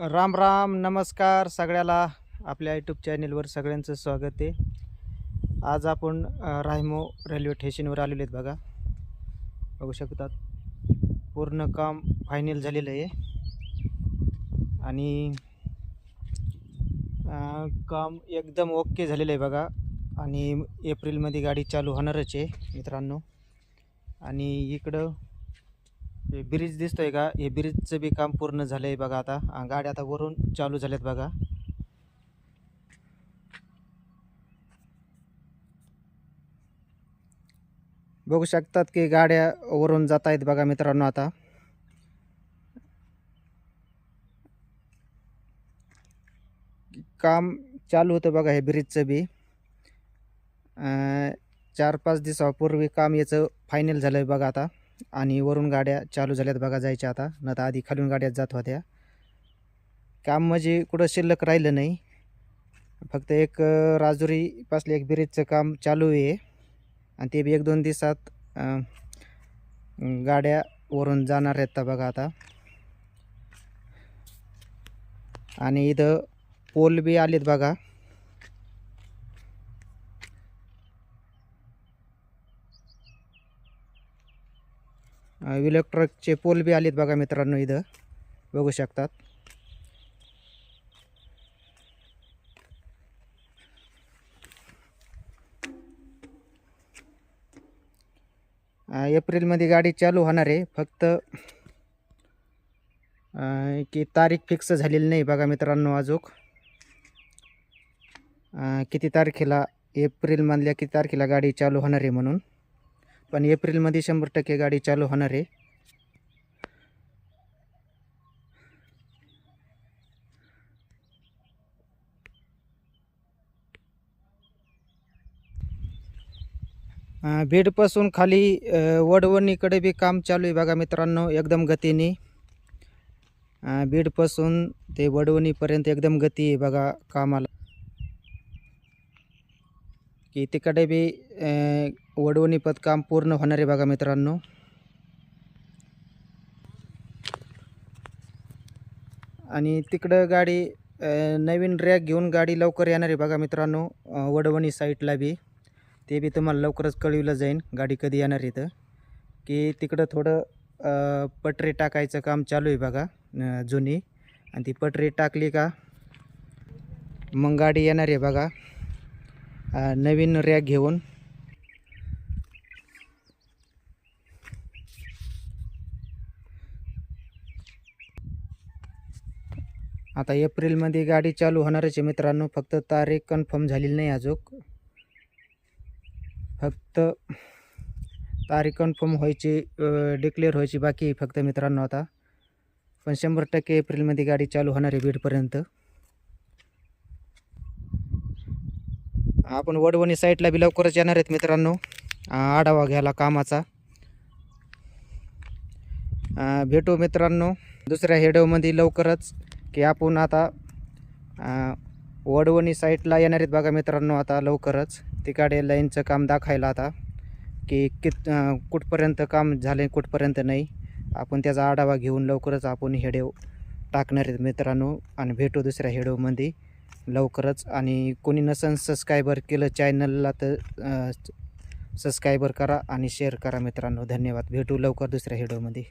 राम राम नमस्कार सगळ्याला. आपल्या यूट्यूब चॅनेलवर सगळ्यांचं स्वागत आहे. आज आपण रायमो रेल्वे स्टेशनवर आलेलो आहेत बघा. बघू शकतात. पूर्ण काम फायनल झालेलं आहे. आणि काम एकदम ओके झालेलं आहे बघा. आणि एप्रिलमध्ये गाडी चालू होणारच आहे मित्रांनो. आणि इकडं हे ब्रिज दिसतोय का? हे ब्रिजचं बी काम पूर्ण झालंय बघा आता. गाड्या आता वरून चालू झाल्यात बघा. बघू शकतात की गाड्या वरून जात आहेत बघा मित्रांनो आता. काम चालू होतं बघा हे ब्रिजचं बी. चार पाच दिवसापूर्वी काम याचं फायनल झालं आहे बघा आता. आणि वरून गाड्या चालू झाल्यात बघा जायच्या आता. न तर आधी खालून गाड्या जात होत्या. काम म्हणजे कुठं शिल्लक राहिलं नाही. फक्त एक अं, राजुरीपासलं एक ब्रिजचं काम चालू आहे. आणि ते बी एक दोन दिवसात गाड्या वरून जाणार आहेत बघा आता. आणि इथं पोल बी आलेत बघा. इलेक्ट्रिकचे पोल बी आलेत बघा मित्रांनो इथं. बघू शकतात. एप्रिलमध्ये गाडी चालू होणार आहे. फक्त की तारीख फिक्स झालेली नाही बघा मित्रांनो अजूक. किती तारखेला एप्रिलमधल्या किती तारखेला गाडी चालू होणार आहे म्हणून. पण एप्रिलमध्ये शंभर टक्के गाडी चालू होणार आहे. बीडपासून खाली वडवणीकडे बी काम चालू आहे बघा मित्रांनो एकदम गतीने. बीडपासून ते वडवणीपर्यंत एकदम गती आहे बघा कामाला. की तिकडे बी वडवणीपद काम पूर्ण होणार आहे बघा मित्रांनो. आणि तिकडं गाडी नवीन रॅक घेऊन गाडी लवकर येणार आहे बघा मित्रांनो वडवणी साईडला बी. ते बी तुम्हाला लवकरच कळविलं जाईल गाडी कधी येणार इथं. की तिकडं थोडं पटरी टाकायचं काम चालू आहे बघा जुनी. आणि ती पटरी टाकली का मग गाडी येणार आहे बघा. नवीन रॅक घेऊन. आता एप्रिलमध्ये गाडी चालू होणारच आहे मित्रांनो. फक्त तारीख कन्फर्म झालेली नाही अजून फक्त तारीख कन्फर्म व्हायची डिक्लेअर व्हायची बाकी फक्त मित्रांनो आता. पण शंभर टक्के एप्रिलमध्ये गाडी चालू होणार आहे बीडपर्यंत. आपण वडवणी साईडला बी लवकरच येणार आहेत मित्रांनो. आढावा घ्यायला कामाचा. भेटू मित्रांनो. दुसऱ्या हेडवमध्ये लवकरच की आपण आता वडवणी साईडला येणार आहेत बघा मित्रांनो आता लवकरच. तिकडे लाईनचं काम दाखायला आता की कित कुठपर्यंत काम झाले कुठपर्यंत नाही. आपण त्याचा आढावा घेऊन लवकरच आपण हेडेव टाकणार आहेत मित्रांनो. आणि भेटू दुसऱ्या हेडवमध्ये लवकरच. आणि कोणी नसन सबस्क्रायबर केलं चॅनलला तर सबस्क्रायबर करा आणि शेअर करा मित्रांनो. धन्यवाद. भेटू लवकर दुसऱ्या हिडोमध्ये